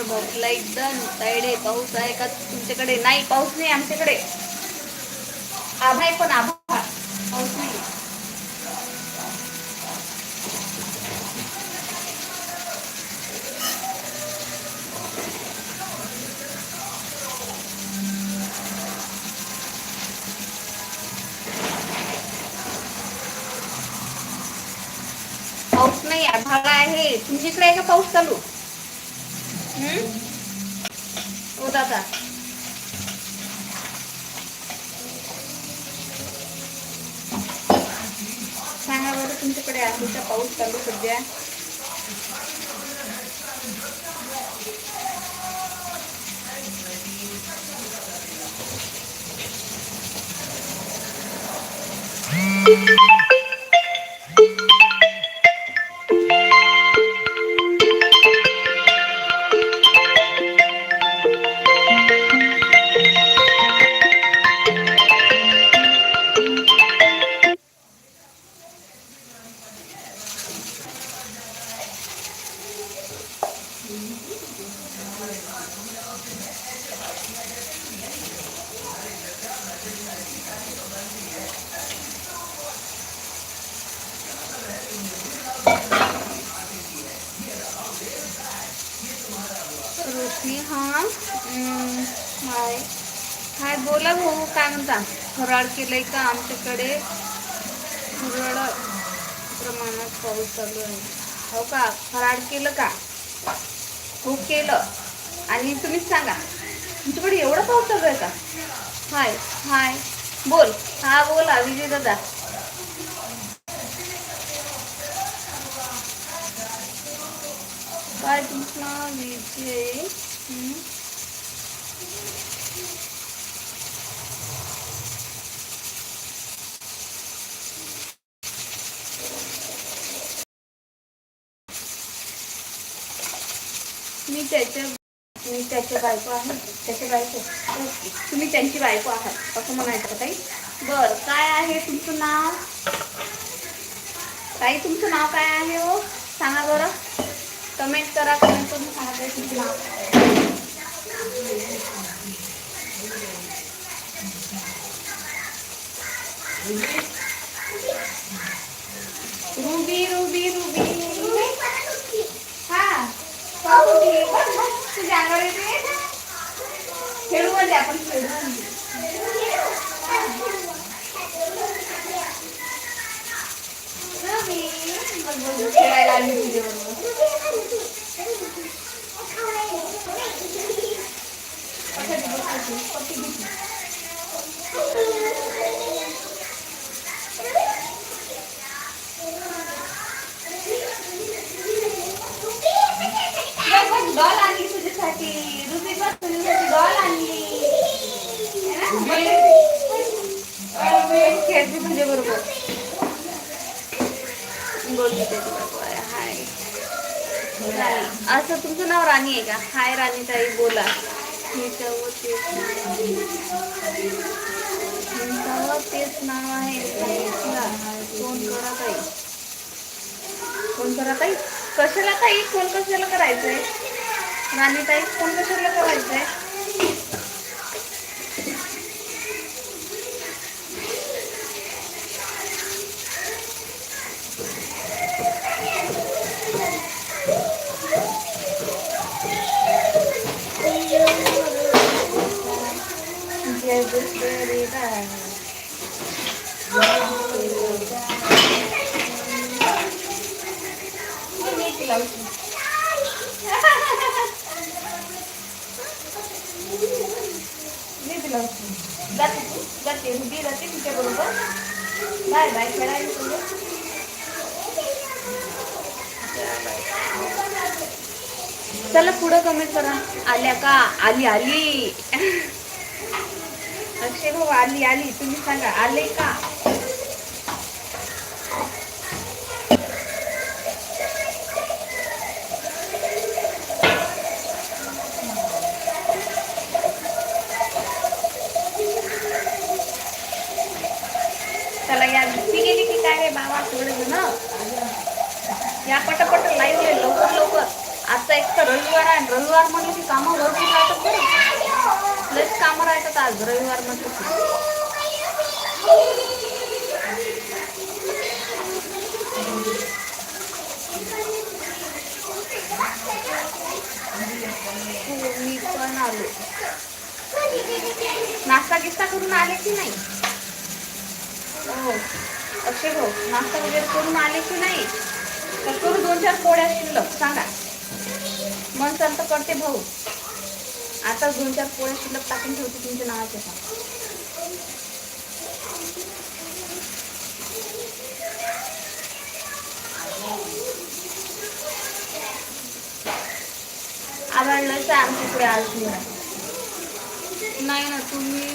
तर बघला एकदम मच्छिंद्र पाऊस आहे का तुमच्याकडे? नाही पाऊस नाही आमच्याकडे. आभा आहे पण आभा पाऊस नाही. पाऊस नाही आभाळा आहे. तुमच्याकडे आहे का पाऊस चालू? हम्म? हो दादा सांगा बरं तुमच्याकडे आधीचा पाऊस चालू सध्या रोशनी केलंय का? आमच्याकडे फराळ प्रमाणात पाऊस चालू आहे. हो का? फराळ केलं का? हो केलं. आणि तुम्हीच सांगा तुमच्याकडे एवढा पाऊस चालू आहे का? हाय. हाय. बोल. हा बोला विजय दादा. काय तुमचं विजय. त्याच्या तुम्ही त्याच्या बायको आहे. त्याच्या बायको. तुम्ही त्यांची बायको आहात असं म्हणायचं का ताई? बरं काय आहे तुमचं नाव? ताई तुमचं नाव काय आहे हो? सांगा बरं. कमेंट करा कमेंट करून सांगा ताई तुमचं नाव. Ruby Ruby ruby. पाहू दे. तुझ्या अंगावर येते खेळू मध्ये आपण खेळू रुबी बघ बघ खेळायला आली तुझ्या डॉल आणली तुझ्यासाठी रुबी बघ तुझ्यासाठी डॉल आणली है ना? रुबी खेळते तुझ्या बरोबर बोलते त्याच्याबरोबर हाय राणी. असं तुमचं नाव राणी आहे का हाय राणी ताई बोला तेच नाव आहे. फोन करा ताई. फोन करा ताई. कशाला ताई? फोन कशाला करायचंय? राणी ताई फोन कशाला करायचंय जय गुरुदेव. मी ती लावते. मी ती लावते. जाते तू? जाते रुबी जाते तिच्या बरोबर बाय बाय खेळायला तुझं चला पुढं कमेंट करा आल्या का? आली आली. अक्षय भाऊ आली आली. तुम्ही सांगा आले का? चला या. ती गेली की काय बाबा? थोडं ना या पटापट. लाईव्ह लवकर लवकर. आता एक तर रविवार आहे रविवार म्हटलं की कामं भरपूर राहतात बरं लयच कामं राहतात आज रविवार म्हटलं मी पण आलो. नाश्ता गिस्ता करून आले की नाही? हो. अक्षय भाऊ नाश्ता वगैरे करून आले की नाही? तर तुम्ही दोन चार पोळ्या शिल्लक सांगा. मन तर करते भाऊ. आता दोन चार पोळ्या शिल्लक टाकून ठेवते तुमच्या नावाचे सांग आवडलंच आहे आमच्याकडे आज नाही ना तुम्ही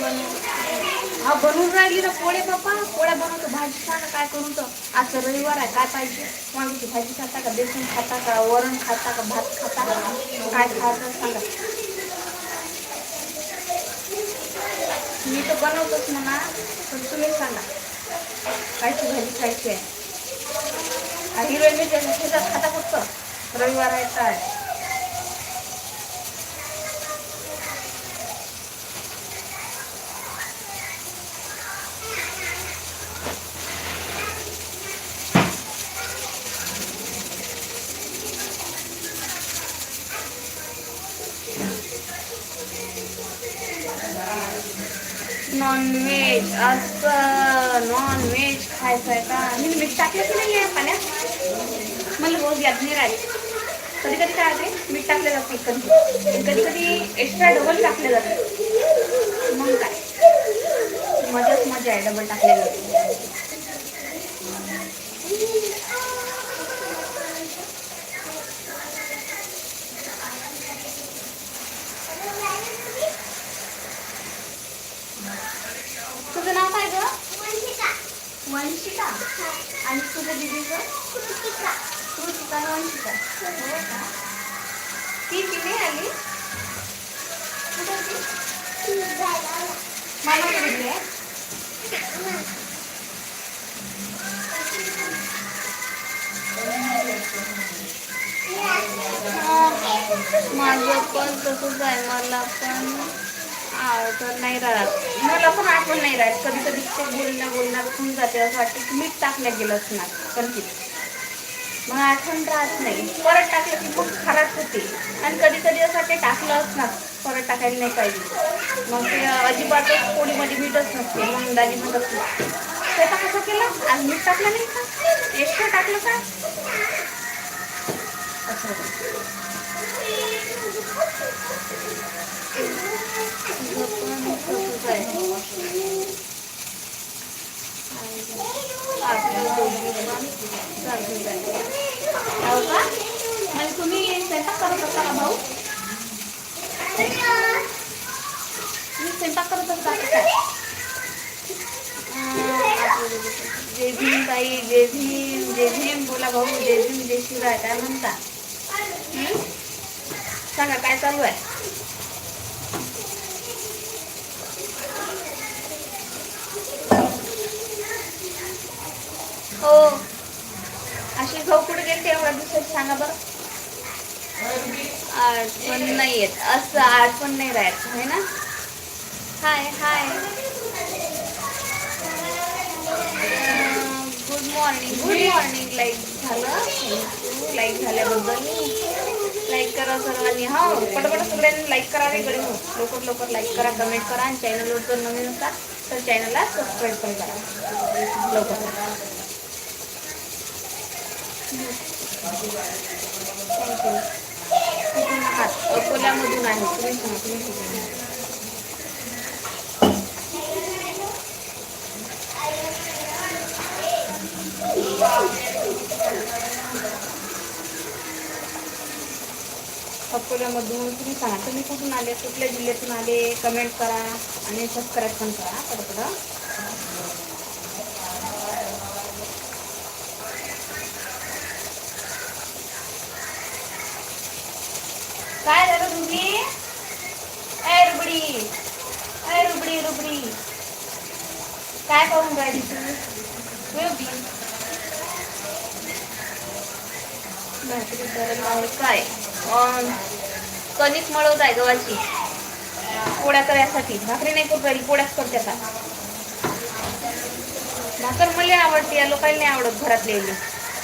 बनव. हा बनवून राहिली ना पोळे बाप्पा पोळ्या बनवतो भाजी सांगा काय करू तर. आज रविवार आहे काय पाहिजे? वांग्याची भाजी खाता का बेसन खाता का वरण खाता का भात खाता का काय खायचं सांगा. मी तर बनवतोच म्हणा पण तुम्ही सांगा. कायची भाजी खायची आहे? हिरवे शेतात खाता फक्त. रविवार आहे काय? नॉनव्हेज असं नॉनव्हेज खायचं आहे का? मी मीठ टाकलं की नाही आहे पाण्यात मला रोज याद नाही राहील. कधी कधी काय आहे मीठ टाकले जाते कधी कधी कधी एक्स्ट्रा डबल टाकले जाते. मग काय? मजाच मजा आहे डबल टाकले जाते तुझं नाव काय ग वंशिका. आणि तुझ्या दिदीचं कृतिका. आणि वंशिका. हो ती तिने आली. कुठं होती? आहे. माझं पण तसंच आहे मला पण. तर नाही राहत. मला पण आठवण नाही राहत. कधी कधी ते बोलणं बोलणार होऊन जाते. असं वाटतं की मीठ टाकलं गेलं असणार. कणकीत मग आठवण राहत नाही. परत टाकलं की खूप खराब होते. आणि कधी कधी असं वाटते टाकलं असणार. परत टाकायला नाही पाहिजे. मग ते अजिबातच पोळीमध्ये मीठच नसते. मग दाजी म्हणत स्वयंपाक कसं केलं? आज मीठ टाकलं नाही का? एक्स्ट्रा टाकलं का? असं पण तसंच आहे. आहे. हो का? म्हणजे तुम्ही स्वयंपाक करत असता का भाऊ तुम्ही स्वयंपाक करत असता का जय भीम ताई जय भीम जय भीम बोला भाऊ जय भीम जय शिवराय काय म्हणता सांगा काय चालू आहे हो. अशी भाऊ कुठे गेले एवढ्या दिवसात सांगा बरं? आठवण नाही येत. असं आठवण नाही राहत है ना? Hi hi. Good morning good morning like झालं. लाईक झाल्याबद्दल लाईक करा सर्वांनी हा पटपट सगळ्यांनी लाईक करा गडे हो. लवकर लवकर लाईक करा कमेंट करा आणि चॅनलवर जर नवीन असाल तर चॅनलला सबस्क्राईब पण करा. लवकर. अकोल्यामधून आहे तुम्ही सांगा तुम्ही कुठून अकोल्यामधून तुम्ही सांगा तुम्ही कुठून आले कुठल्या जिल्ह्यातून आले? कमेंट करा आणि सबस्क्राईब पण करा. पटपट काय झालं रुबडी ए रुबडी. अरे रुबडी रुबडी. काय करून राहिली तू? काय? कणिक मळवत आहे गव्हाची. पोळ्या करायसाठी. भाकरी नाही करू राहिली पोळ्याच करते आता. भाकर मला आवडते या लोकांना नाही आवडत घरातले यायले.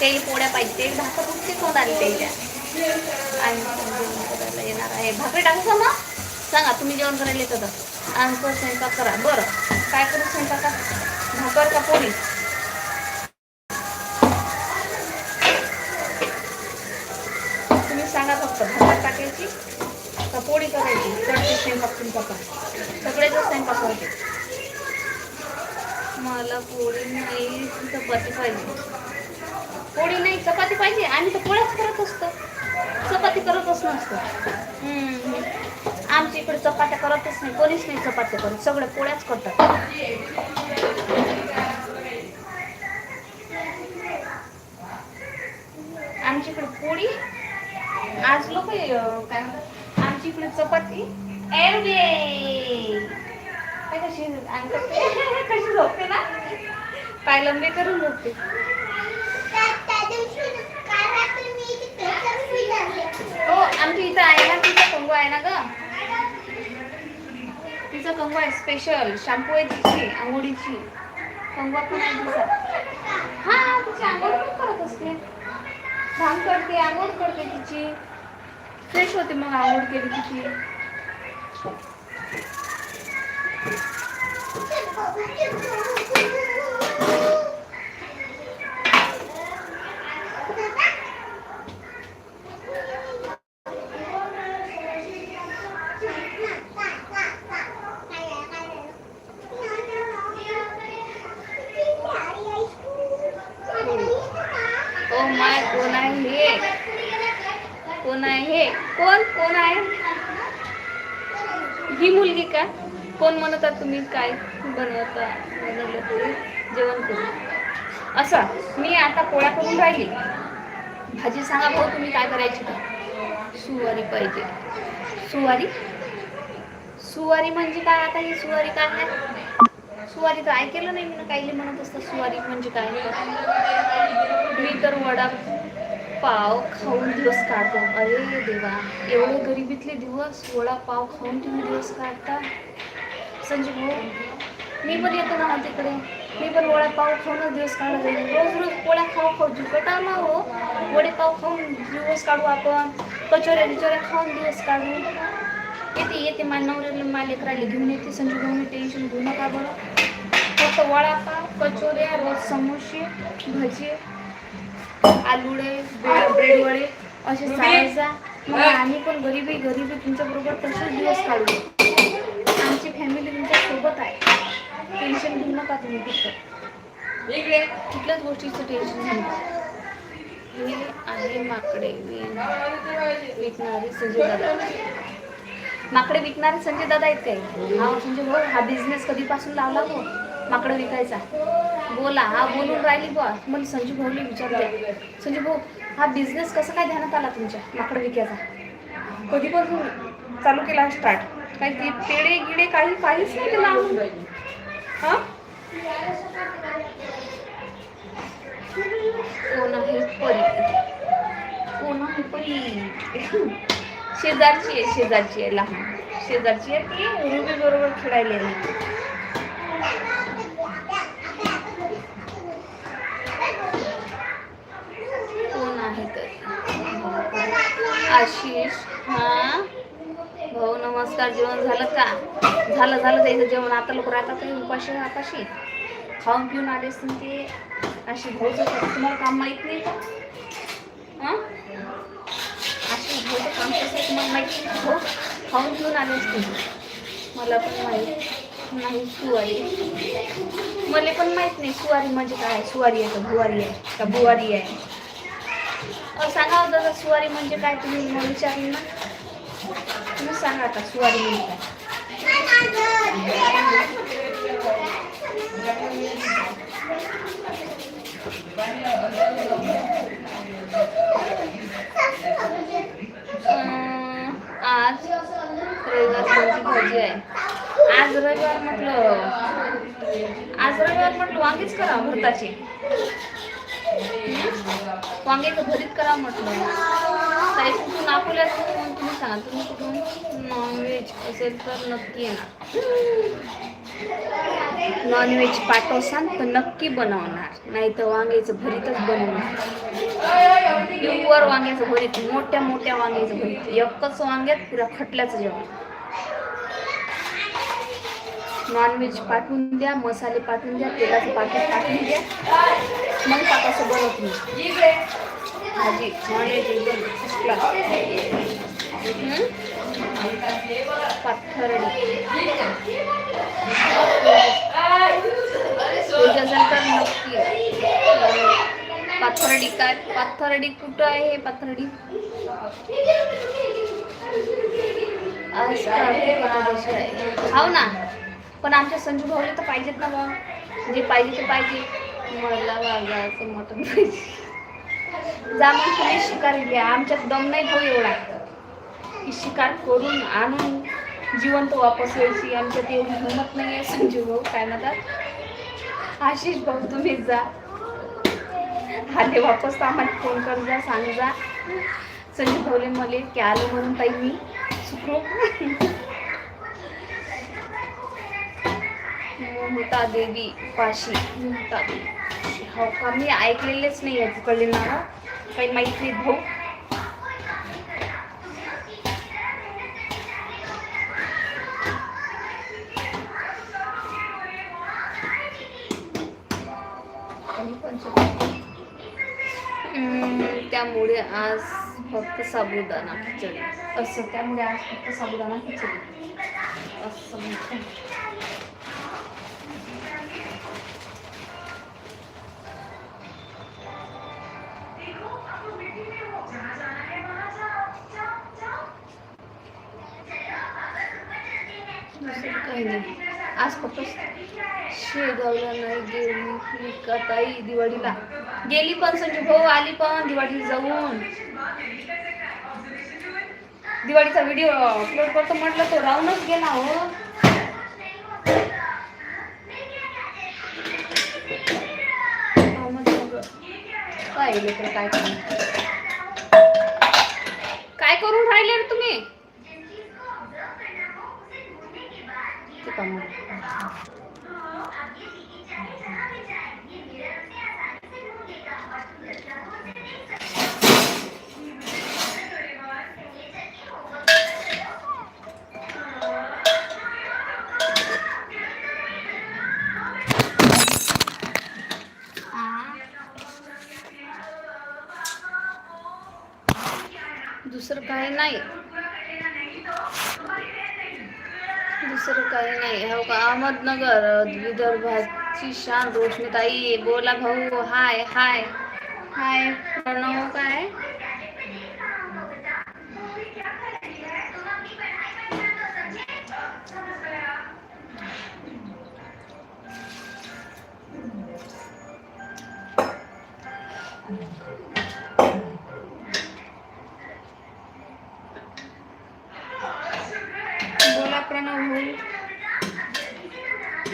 तेल पोळ्या पाहिजे ते भाकर उठते कोण आली त्याला आणि येणार आहे भाकरी टाकू का मग? सांगा तुम्ही जेवण करायला येतं तर आमचं स्वयंपाक करा. बरं. काय करू स्वयंपाकात भाकर का पोळी? तुम्ही सांगा फक्त भाकर टाकायची का पोळी करायची? करते स्वयंपाक तुमचा का सगळेच स्वयंपाक करते. मला पोळी नाही चपाती पाहिजे. पोळी नाही चपाती पाहिजे. आम्ही तर पोळ्याच करत असतो. चपाती करतच नसतो आमच्या इकडे चपात्या करतच नाही कोणीच नाही चपात्या करत सगळे पोळ्याच करतात. आमच्या इकडे पोळी आज लोक काय म्हणतात, आमच्या इकडे चपाती एरवे काय कशी कशी झोपते ना? पाय लंबे करून झोपते. हो आमच्या इथं आहे ना तिथं कंगू आहे ना ग. तिचा कंगवा आहे स्पेशल शॅम्पू आहे तिची आंघोळीची. कंगवा पण आहे तिचा. हा तिची आंघोळ पण करत असते. भांग करते आंघोळ करते तिची. फ्रेश होते मग आंघोळ केली तिची ओ माय कोण आहे हे कोण आहे हे कोण कोण आहे ही मुलगी का कोण म्हणत आहात तुम्ही काय बनवता बनवलं तरी जेवण करू असं मी आता पोळ्या करून राहिली भाजी सांगा भाऊ तुम्ही काय करायची का सुवारी पाहिजे सुवारी? सुवारी म्हणजे काय आता? ही सुवारी काय आहे? सुवारी तर ऐकलं नाही मी काही म्हणत असतं सुवारी म्हणजे काय? मी तर वडा पाव खाऊन दिवस काढतो. अरे देवा एवढे गरिबीतले दिवस वडापाव खाऊन तुम्ही दिवस काढता? संजय भाऊ मी पण येतो ना तिकडे. मी पण वडापाव खाऊनच दिवस काढत रोज रोज पोळ्या खाऊ खाऊ. झुकटा ना हो. वडेपाव खाऊन दिवस काढू आपण. कचोऱ्या बिचोऱ्या खाऊन दिवस काढू येते येते माझ्या नवऱ्याला माझ्या लेकराला घेऊन येते संजू भाऊने टेन्शन घेऊ नका बरं. फक्त वडापाव कचोऱ्या रोज समोसे भजी आलुडे ब्रेड ब्रेड वडे असे चालायचा मग आम्ही पण गरीबी गरीबी तुमच्याबरोबर तसेच दिवस काढू. आमची फॅमिली तुमच्यासोबत आहे. टेन्शन घेऊ नका तुम्ही फक्त. कुठल्याच गोष्टीचं टेन्शन घेऊ हे आहे माकडे. विकणारे संजय दादा माकडे विकणारे संजय दादा आहेत काय? हा संजय भाऊ हा बिझनेस कधीपासून लावला तो? माकडं विकायचा. बोला हा बोलून राहिली बुवा. मला संजू भाऊने विचारते संजू भाऊ हा बिझनेस कसा काय ध्यानात आला तुमच्या? माकडं विकायचा. कधीपासून चालू केला स्टार्ट काही ते पेढे गिडे काही काहीच नाही केला हां हा? कोण आहे परी? कोण आहे परी? शेजारची आहे शेजारची आहे लहान. शेजारची आहे ती रुबी बरोबर खेळायला कोण आहे तर? आशिष. हा? भाऊ नमस्कार. जेवण झालं का? झालं झालं. त्याचं जेवण आता लोक राहतात काही उपाशी आकाशी खाऊन पिऊन आले असतील ते. अशी भाऊचं तुम्हाला काम माहीत नाही का? हां? अशी भाऊचं काम कसं तुम्हाला माहिती नाही. हो? खाऊन घेऊन आले असते. मला पण माहीत नाही. सुवारी. मला पण माहीत नाही सुवारी म्हणजे काय? सुवारी आहे का भुवारी आहे? का बुवारी आहे? सांगा हो दादा सुवारी म्हणजे काय तुम्ही मला विचारलं ना? तुम्ही सांगा आता सुवारी म्हणजे काय? आज रविवारची भाजी आहे. आज रविवार म्हटलं आज रविवार म्हटलं वांगीच करा भरताची. वांगे तर भरीत करा म्हटलं. ताई कुठून अकोल्यात तुम्ही सांगा तुम्ही कुठून? नॉनव्हेज असेल तर नक्की येणार. नॉनव्हेज पाठवसान तर नक्की बनवणार. नाही तर वांग्याचं भरीतच बनवणार. प्युअर वांग्याचं भरीत मोठ्या मोठ्या वांग्याचं भरीत. एकच वांग्यात पुरा खटल्याचं जेवण. नॉनव्हेज पाठवून द्या मसाले पाठवून द्या तेलाचं पाकिट पाठवून द्या. मग पाकाचं बनवत मी भाजी नॉनव्हेज एकदम first पाहिजे असेल तर नक्की पाथरडी पाथर्डी काय पाथर्डी कुठं आहे हे पाथर्डी? हो ना. पण आमच्या संजू भाऊला तर पाहिजेत ना मग जे पाहिजे ते पाहिजे. मला वागायचं मटन पाहिजे. जा मग तुम्ही शिकारी घ्या. आमच्यात दम नाही भाऊ एवढा. की शिकार करून आणून जिवंत वापस यायची. आमच्यात एवढी हिंमत नाही आहे संजू भाऊ. काय म्हणतात? आशिष भाऊ तुम्ही जा. आले वापस आम्हाला फोन कर जा सांग जा. संजय भाऊले मले की आलो म्हणून ताई मी. सुखरूप ममता देवी पाशी ममता देवी. हो का? मी ऐकलेलेच नाही आहे तिकडले नाव काही माहीत नाही भाऊ. त्यामुळे आज फक्त साबुदाणा खिचडी. असं त्यामुळे आज फक्त साबुदाणा खिचडी. असं म्हणते. काही नाही. आज फक्त शेगावला नाही गेली का ताई दिवाळीला? गेली पण संजू भाऊ हो, आली पण दिवाळीला जाऊन. दिवाळीचा व्हिडिओ अपलोड करतो म्हटलं तो राहूनच गेला हो. काय काय काय करून राहिले रे तुम्ही? ते का दुसरं काही नाही. दुसरं काही नाही. हो का? अहमदनगर विदर्भाची शान रोशनीताई. बोला भाऊ. हाय हाय. हाय. प्रणव काय?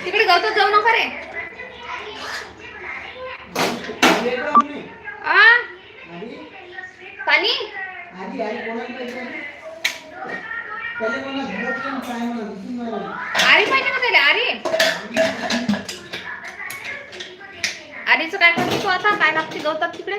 तिकडे गवतात जाऊ नका रे. आ? पाणी? आरी पाहिजे का त्याला आरी. आरीचं काय करते तू आता? काय लागते गवतात तिकडे?